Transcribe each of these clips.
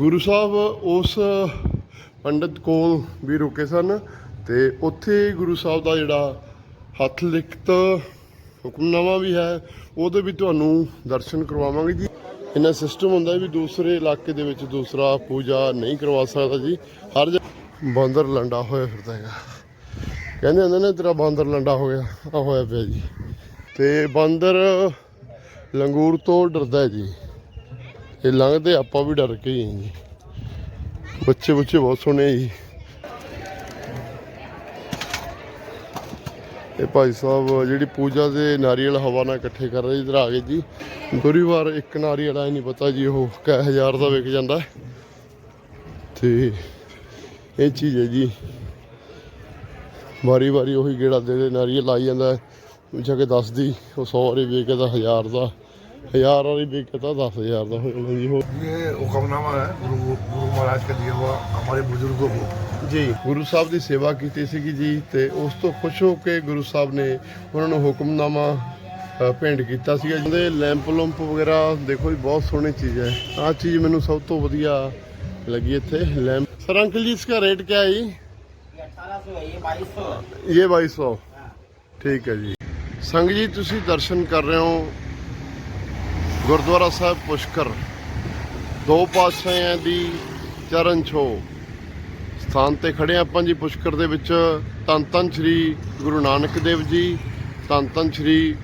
ਗੁਰੂ ਸਾਹਿਬ ਉਸ ਪੰਡਤ ਕੋਲ ਵੀ ਰੁਕੇ ਸਨ ਤੇ ਉੱਥੇ ਗੁਰੂ ਸਾਹਿਬ ਦਾ ਜਿਹੜਾ ਹੱਥ ਲਿਖਤ ਹੁਕਮਨਾਮਾ ਵੀ ਹੈ, ਉਹਦੇ ਵੀ ਤੁਹਾਨੂੰ ਦਰਸ਼ਨ ਕਰਵਾਵਾਂਗੇ ਜੀ। ਇਹਨਾਂ ਸਿਸਟਮ ਹੁੰਦਾ ਵੀ ਦੂਸਰੇ ਇਲਾਕੇ ਦੇ ਵਿੱਚ ਦੂਸਰਾ ਪੂਜਾ ਨਹੀਂ ਕਰਵਾ ਸਕਦਾ ਜੀ। ਹਰ ਜਗ੍ਹਾ ਬਾਂਦਰ ਲੰਡਾ ਹੋਇਆ ਫਿਰਦਾ ਹੈਗਾ। ਕਹਿੰਦੇ ਹੁੰਦੇ ਨੇ, ਤੇਰਾ ਬਾਂਦਰ ਲੰਡਾ ਹੋ ਗਿਆ ਆ ਹੋਇਆ ਪਿਆ ਜੀ। ਤੇ ਬਾਂਦਰ ਲੰਗੂਰ ਤੋਂ ਡਰਦਾ ਜੀ। ਇਹ ਲੰਘਦੇ ਆਪਾਂ ਵੀ ਡਰ ਕੇ ਹੀ ਜੀ। ਬੱਚੇ ਬੱਚੇ ਬਹੁਤ ਸੋਹਣੇ ਜੀ। ਇਹ ਭਾਈ ਸਾਹਿਬ ਜਿਹੜੀ ਪੂਜਾ ਦੇ ਨਾਰੀਅਲ ਹਵਾ ਨਾਲ ਇਕੱਠੇ ਕਰ ਰਹੇ ਇਧਰ ਆ ਗਏ ਜੀ। ਗੁਰੂਵਾਰ ਇੱਕ ਨਾਰੀਅਲ ਆ ਨਹੀਂ ਪਤਾ ਜੀ, ਉਹ ਕੈ ਹਜ਼ਾਰ ਦਾ ਵਿਕ ਜਾਂਦਾ। ਤੇ ਇਹ ਚੀਜ਼ ਹੈ ਜੀ। ਵਾਰੀ ਵਾਰੀ ਉਹੀ ਗੇੜਾ ਦੇ ਦੇ ਨਾਰੀਅਲ ਆਈ ਜਾਂਦਾ। ਜਾ ਕੇ ਦੱਸਦੀ ਉਹ 100 ਵਾਰੀ ਵੇਚ ਕੇ ਹਜ਼ਾਰ ਦਾ। हजार वाली बिके तो दस हजार का हो जाना जी ये हुक्मनामा है गुरु गुरु महाराज का दिया हुआ हमारे बुजुर्गों को ਜੀ। ਗੁਰੂ ਸਾਹਿਬ ਦੀ ਸੇਵਾ ਕੀਤੀ ਸੀਗੀ ਜੀ ਤੇ ਉਸ ਤੋਂ ਖੁਸ਼ ਹੋ ਕੇ ਗੁਰੂ ਸਾਹਿਬ ਨੇ ਉਹਨਾਂ ਨੂੰ ਹੁਕਮਨਾਮਾ ਅ, ਭੇਂਟ ਕੀਤਾ ਸੀਗਾ। ਜਿਹਦੇ ਲੈਂਪ ਲੰਪ ਵਗੈਰਾ ਦੇਖੋ ਜੀ ਬਹੁਤ ਸੋਹਣੀ ਚੀਜ਼ ਹੈ। ਆਹ ਚੀਜ਼ ਮੈਨੂੰ ਸਭ ਤੋਂ ਵਧੀਆ ਲੱਗੀ ਇੱਥੇ ਲੈਂਪ। ਸਰ ਜੀ ਇਸ ਦਾ ਰੇਟ ਕਿਆ ਹੈ ਜੀ? 1800 ਇਹ 2200 ਠੀਕ ਹੈ ਜੀ। ਸੰਗ ਜੀ ਤੁਸੀਂ ਦਰਸ਼ਨ ਕਰ ਰਹੇ ਹੋ। ਗੁਰਦੁਆਰਾ ਸਾਹਿਬ ਪੁਸ਼ਕਰ। ਦੋ ਪਾਤਸ਼ਾਹਾਂ ਦੀ ਚਰਨ ਛੋ। ਸਥਾਨ ਤੇ ਖੜੇ ਹਾਂ ਆਪਾਂ ਜੀ ਪੁਸ਼ਕਰ ਦੇ ਵਿੱਚ। ਧੰਨ ਧੰਨ ਸ੍ਰੀ ਗੁਰੂ ਨਾਨਕ ਦੇਵ ਜੀ, ਧੰਨ ਧੰਨ ਸ੍ਰੀ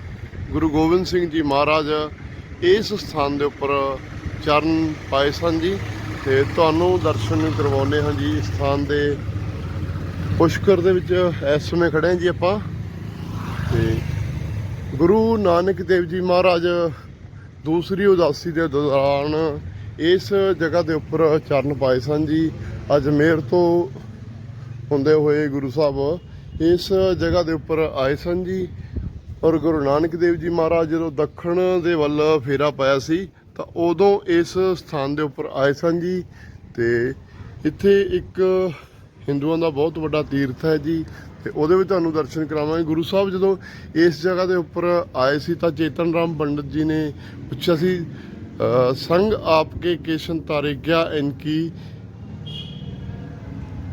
ਗੁਰੂ ਗੋਬਿੰਦ ਸਿੰਘ ਜੀ ਮਹਾਰਾਜ ਇਸ ਸਥਾਨ ਦੇ ਉੱਪਰ ਚਰਨ ਪਾਏ ਸਨ ਜੀ। ਤੇ ਤੁਹਾਨੂੰ ਦਰਸ਼ਨ ਕਰਵਾਉਨੇ ਹਾਂ ਜੀ ਇਸ ਸਥਾਨ ਦੇ। ਪੁਸ਼ਕਰ ਦੇ ਵਿੱਚ ਇਸ ਸਮੇਂ ਖੜੇ ਹਾਂ ਜੀ ਆਪਾਂ। ਤੇ ਗੁਰੂ ਨਾਨਕ ਦੇਵ ਜੀ ਮਹਾਰਾਜ ਦੂਸਰੀ ਉਦਾਸੀ ਦੇ ਦੌਰਾਨ ਇਸ ਜਗ੍ਹਾ ਦੇ ਉੱਪਰ ਚਰਨ ਪਾਏ ਸਨ ਜੀ। ਅਜਮੇਰ ਤੋਂ ਹੁੰਦੇ ਹੋਏ ਗੁਰੂ ਸਾਹਿਬ ਇਸ ਜਗ੍ਹਾ ਦੇ ਉੱਪਰ ਆਏ ਸਨ ਜੀ। ਔਰ ਗੁਰੂ ਨਾਨਕ ਦੇਵ ਜੀ ਮਹਾਰਾਜ ਜਦੋਂ ਦੱਖਣ ਦੇ ਵੱਲ ਫੇਰਾ ਪਾਇਆ ਸੀ, ਤਾਂ ਉਦੋਂ ਇਸ ਸਥਾਨ ਦੇ ਉੱਪਰ ਆਏ ਸਨ ਜੀ। ਤੇ ਇੱਥੇ ਇੱਕ ਹਿੰਦੂਆਂ ਦਾ ਬਹੁਤ ਵੱਡਾ ਤੀਰਥ ਹੈ ਜੀ। ਤੇ ਉਹਦੇ ਵਿੱਚ ਤੁਹਾਨੂੰ ਦਰਸ਼ਨ ਕਰਾਵਾਂਗੇ। ਗੁਰੂ ਸਾਹਿਬ ਜਦੋਂ ਇਸ ਜਗ੍ਹਾ ਦੇ ਉੱਪਰ ਆਏ ਸੀ ਤਾਂ ਚੇਤਨ ਰਾਮ ਪੰਡਤ ਜੀ ਨੇ ਪੁੱਛਿਆ ਸੀ ਅ, ਸੰਗ ਆਪਕੇ ਕੇਸ਼ਨ ਤਾਰੇ ਗਿਆ ਇਨਕੀ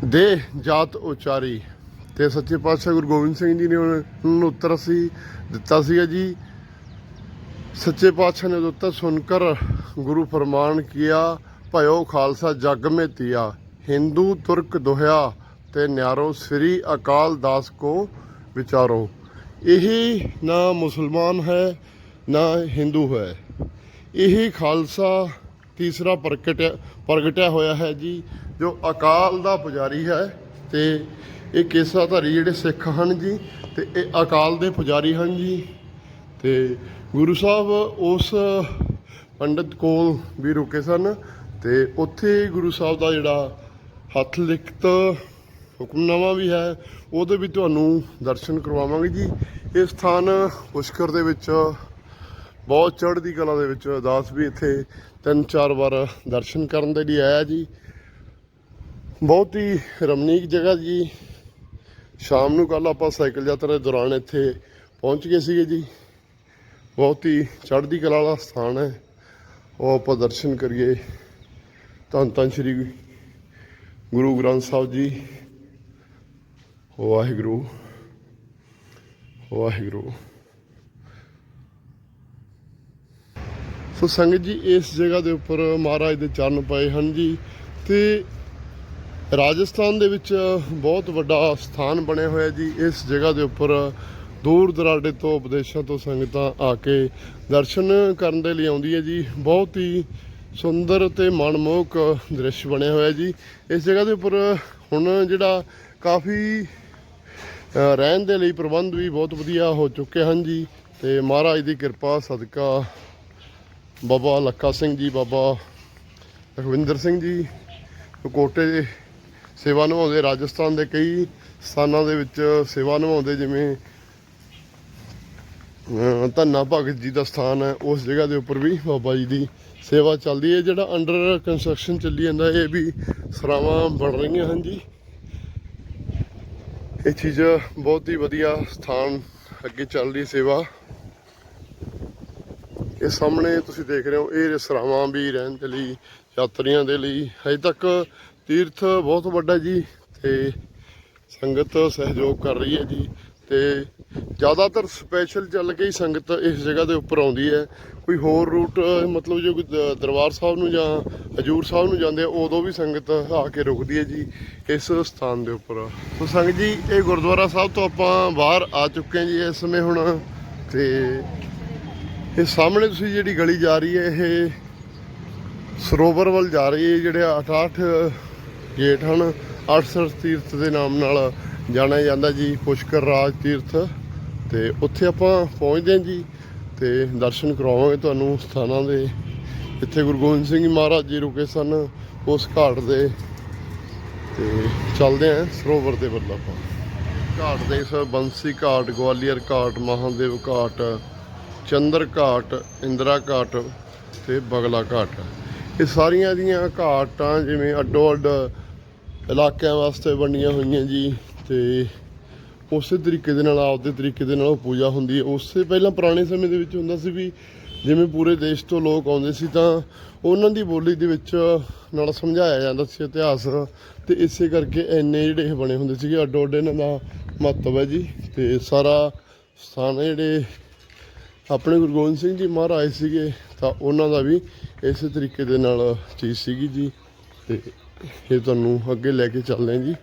ਦੇ ਜਾਤ ਉਚਾਰੀ? ਤੇ ਸੱਚੇ ਪਾਤਸ਼ਾਹ ਗੁਰੂ ਗੋਬਿੰਦ ਸਿੰਘ ਜੀ ਨੇ ਉਹਨਾਂ ਨੂੰ ਉੱਤਰ ਸੀ ਦਿੱਤਾ ਸੀਗਾ ਜੀ। ਸੱਚੇ ਪਾਤਸ਼ਾਹ ਨੇ ਉੱਤਰ ਸੁਣਕਰ ਗੁਰੂ ਫਰਮਾਨ ਕੀਆ ਭਇਓ ਖਾਲਸਾ ਜਗ ਮੇ ਤੀਆ। ਹਿੰਦੂ ਤੁਰਕ ਦੁਹਿਆ ਤੇ ਨਿਆਰੋ ਸ੍ਰੀ ਅਕਾਲ ਦਾਸ ਕੋ ਵਿਚਾਰੋ। ਇਹੀ ਨਾ ਮੁਸਲਮਾਨ ਹੈ, ਨਾ ਹਿੰਦੂ ਹੈ। ਇਹੀ ਖਾਲਸਾ ਤੀਸਰਾ ਪ੍ਰਗਟਿਆ ਪ੍ਰਗਟਿਆ ਹੋਇਆ ਹੈ ਜੀ, ਜੋ ਅਕਾਲ ਦਾ ਪੁਜਾਰੀ ਹੈ ਤੇ ਇਹ ਕੇਸਾਧਾਰੀ ਜਿਹੜੇ ਸਿੱਖ ਹਨ ਜੀ, ਤੇ ਇਹ ਅਕਾਲ ਦੇ ਪੁਜਾਰੀ ਹਨ ਜੀ। ਤੇ ਗੁਰੂ ਸਾਹਿਬ ਉਸ ਪੰਡਤ ਕੋਲ ਵੀ ਰੁਕੇ ਸਨ ਤੇ ਉੱਥੇ ਗੁਰੂ ਸਾਹਿਬ ਦਾ ਜਿਹੜਾ ਹੱਥ ਲਿਖਤ ਹੁਕਮਨਾਮਾ ਵੀ ਹੈ, ਉਹਦੇ ਵੀ ਤੁਹਾਨੂੰ ਦਰਸ਼ਨ ਕਰਵਾਵਾਂਗੇ ਜੀ। ਇਹ ਸਥਾਨ ਪੁਸ਼ਕਰ ਦੇ ਵਿੱਚ, ਬਹੁਤ ਚੜ੍ਹਦੀ ਕਲਾ ਦੇ ਵਿੱਚ ਦਾਸ ਵੀ ਇੱਥੇ ਤਿੰਨ ਚਾਰ ਵਾਰ ਦਰਸ਼ਨ ਕਰਨ ਦੇ ਲਈ ਆਇਆ ਜੀ। ਬਹੁਤ ਹੀ ਰਮਣੀਕ ਜਗ੍ਹਾ ਜੀ। ਸ਼ਾਮ ਨੂੰ ਕੱਲ ਆਪਾਂ ਸਾਈਕਲ ਯਾਤਰਾ ਦੇ ਦੌਰਾਨ ਇੱਥੇ ਪਹੁੰਚ ਗਏ ਸੀਗੇ ਜੀ। ਬਹੁਤ ਹੀ ਚੜ੍ਹਦੀ ਕਲਾ ਵਾਲਾ ਸਥਾਨ ਹੈ। ਉਹ ਆਪਾਂ ਦਰਸ਼ਨ ਕਰੀਏ। ਧੰਨ ਧੰਨ ਸ਼੍ਰੀ ਗੁਰੂ ਗ੍ਰੰਥ ਸਾਹਿਬ ਜੀ, ਵਾਹਿਗੁਰੂ ਵਾਹਿਗੁਰੂ। ਸੋ ਸੰਗਤ ਜੀ, ਇਸ ਜਗ੍ਹਾ ਦੇ ਉੱਪਰ ਮਹਾਰਾਜ ਦੇ ਚਰਨ ਪਏ ਹਨ ਜੀ ਤੇ ਰਾਜਸਥਾਨ ਦੇ ਵਿੱਚ ਬਹੁਤ ਵੱਡਾ ਸਥਾਨ ਬਣਿਆ ਹੋਇਆ ਜੀ। ਇਸ ਜਗ੍ਹਾ ਦੇ ਉੱਪਰ ਦੂਰ ਦਰਾਡੇ ਤੋਂ ਵਿਦੇਸ਼ਾਂ ਤੋਂ ਸੰਗਤਾਂ ਆ ਕੇ ਦਰਸ਼ਨ ਕਰਨ ਦੇ ਲਈ ਆਉਂਦੀ ਹੈ ਜੀ। ਬਹੁਤ ਹੀ ਸੁੰਦਰ ਤੇ ਮਨਮੋਹਕ ਦ੍ਰਿਸ਼ ਬਣਿਆ ਹੋਇਆ ਜੀ। ਇਸ ਜਗ੍ਹਾ ਦੇ ਉੱਪਰ ਹੁਣ ਜਿਹੜਾ ਕਾਫੀ ਰਹਿਣ ਦੇ ਲਈ ਪ੍ਰਬੰਧ ਵੀ ਬਹੁਤ ਵਧੀਆ ਹੋ ਚੁੱਕੇ ਹਨ ਜੀ। ਤੇ ਮਹਾਰਾਜ ਦੀ ਕਿਰਪਾ, ਸਦਕਾ ਬਾਬਾ ਲੱਖਾ ਸਿੰਘ ਜੀ, ਬਾਬਾ ਲਖਵਿੰਦਰ ਸਿੰਘ ਜੀ, ਕੋਟੇ ਦੇ ਸੇਵਾ ਨਿਭਾਉਂਦੇ, ਰਾਜਸਥਾਨ ਦੇ ਕਈ ਸਥਾਨਾਂ ਦੇ ਵਿੱਚ ਸੇਵਾ ਨਿਭਾਉਂਦੇ, ਜਿਵੇਂ ਧੰਨਾ ਭਗਤ ਜੀ ਦਾ ਸਥਾਨ ਹੈ, ਉਸ ਜਗ੍ਹਾ ਦੇ ਉੱਪਰ ਵੀ ਬਾਬਾ ਜੀ ਦੀ ਸੇਵਾ ਚੱਲਦੀ ਹੈ। ਜਿਹੜਾ ਅੰਡਰ ਕੰਸਟਰਕਸ਼ਨ ਚੱਲੀ ਜਾਂਦਾ, ਇਹ ਵੀ ਸਰਾਵਾਂ ਬਣ ਰਹੀਆਂ ਹਨ ਜੀ। ਇਹ ਚੀਜ਼ ਬਹੁਤ ਹੀ ਵਧੀਆ ਸਥਾਨ ਅੱਗੇ ਚੱਲ ਰਹੀ ਸੇਵਾ। ਇਹ ਸਾਹਮਣੇ ਤੁਸੀਂ ਦੇਖ ਰਹੇ ਹੋ, ਇਹ ਸਰਾਵਾਂ ਵੀ ਰਹਿਣ ਦੇ ਲਈ, ਯਾਤਰੀਆਂ ਦੇ ਲਈ। ਹਜੇ ਤੱਕ ਤੀਰਥ ਬਹੁਤ ਵੱਡਾ ਜੀ, ਤੇ ਸੰਗਤ ਸਹਿਯੋਗ ਕਰ ਰਹੀ ਹੈ ਜੀ। ਤੇ ਜ਼ਿਆਦਾਤਰ ਸਪੈਸ਼ਲ ਚੱਲ ਕੇ ਹੀ ਸੰਗਤ ਇਸ ਜਗ੍ਹਾ ਦੇ ਉੱਪਰ ਆਉਂਦੀ ਹੈ। ਕੋਈ ਹੋਰ ਰੂਟ ਮਤਲਬ ਜੋ ਕੋਈ ਦਰਬਾਰ ਸਾਹਿਬ ਨੂੰ ਜਾਂ ਹਜੂਰ ਸਾਹਿਬ ਨੂੰ ਜਾਂਦੇ ਆ, ਉਦੋਂ ਵੀ ਸੰਗਤ ਆ ਕੇ ਰੁਕਦੀ ਹੈ ਜੀ, ਇਸ ਸਥਾਨ ਦੇ ਉੱਪਰ। ਸੋ ਸੰਗਤ ਜੀ, ਇਹ ਗੁਰਦੁਆਰਾ ਸਾਹਿਬ ਤੋਂ ਆਪਾਂ ਬਾਹਰ ਆ ਚੁੱਕੇ ਹਾਂ ਜੀ ਇਸ ਸਮੇਂ ਹੁਣ, ਤੇ ਇਹ ਸਾਹਮਣੇ ਤੁਸੀਂ ਜਿਹੜੀ ਗਲੀ ਜਾ ਰਹੀ ਹੈ, ਇਹ ਸਰੋਵਰ ਵੱਲ ਜਾ ਰਹੀ ਹੈ, ਜਿਹੜੇ 68 ਗੇਟ ਹਨ 68 ਤੀਰਥ ਦੇ ਨਾਮ ਨਾਲ ਜਾਣਿਆ ਜਾਂਦਾ ਜੀ ਪੁਸ਼ਕਰ ਰਾਜ ਤੀਰਥ ਤੇ ਉੱਥੇ ਆਪਾਂ ਪਹੁੰਚਦੇ ਹਾਂ ਜੀ ਤੇ ਦਰਸ਼ਨ ਕਰਾਵਾਂਗੇ ਤੁਹਾਨੂੰ ਸਥਾਨਾਂ ਦੇ। ਇੱਥੇ ਗੁਰੂ ਗੋਬਿੰਦ ਸਿੰਘ ਮਹਾਰਾਜ ਜੀ ਰੁਕੇ ਸਨ ਉਸ ਘਾਟ ਦੇ ਤੇ ਚੱਲਦੇ ਆਂ ਸਰੋਵਰ ਦੇ ਵੱਲ ਆਪਾਂ। ਘਾਟ ਦੇ ਇਸ ਬੰਸੀ ਘਾਟ, ਗਵਾਲੀਅਰ ਘਾਟ, ਮਹਾਦੇਵ ਘਾਟ, ਚੰਦਰ ਘਾਟ, ਇੰਦਰਾ ਘਾਟ ਤੇ ਬਗਲਾ ਘਾਟ। ਇਹ ਸਾਰੀਆਂ ਦੀਆਂ ਘਾਟਾਂ ਜਿਵੇਂ ਅੱਡੋ ਅੱਡ ਇਲਾਕਿਆਂ ਵਾਸਤੇ ਬਣੀਆਂ ਹੋਈਆਂ ਜੀ। ਤੇ ਉਸੇ ਤਰੀਕੇ ਦੇ ਨਾਲ, ਆਪਦੇ ਤਰੀਕੇ ਦੇ ਨਾਲ ਉਹ ਪੂਜਾ ਹੁੰਦੀ ਹੈ। ਉਸੇ ਪਹਿਲਾਂ ਪੁਰਾਣੇ ਸਮੇਂ ਦੇ ਵਿੱਚ ਹੁੰਦਾ ਸੀ ਵੀ ਜਿਵੇਂ ਪੂਰੇ ਦੇਸ਼ ਤੋਂ ਲੋਕ ਆਉਂਦੇ ਸੀ ਤਾਂ ਉਹਨਾਂ ਦੀ ਬੋਲੀ ਦੇ ਵਿੱਚ ਨਾਲ ਸਮਝਾਇਆ ਜਾਂਦਾ ਸੀ ਇਤਿਹਾਸ। ਤੇ ਇਸੇ ਕਰਕੇ ਐਨੇ ਜਿਹੜੇ ਇਹ ਬਣੇ ਹੁੰਦੇ ਸੀਗੇ। ਅੱਡੋ ਅੱਡ ਇਹਨਾਂ ਦਾ ਮਹੱਤਵ ਹੈ ਜੀ। ਤੇ ਸਾਰਾ ਸਥਾਨ ਜਿਹੜੇ ਆਪਣੇ ਗੁਰੂ ਗੋਬਿੰਦ ਸਿੰਘ ਜੀ ਮਹਾਰਾਜ ਸੀਗੇ, ਤਾਂ ਉਹਨਾਂ ਦਾ ਵੀ ਇਸੇ ਤਰੀਕੇ ਦੇ ਨਾਲ ਚੀਜ਼ ਸੀਗੀ ਜੀ। ਤੇ ਇਹ ਤੁਹਾਨੂੰ ਅੱਗੇ ਲੈ ਕੇ ਚੱਲਦੇ ਹਾਂ ਜੀ।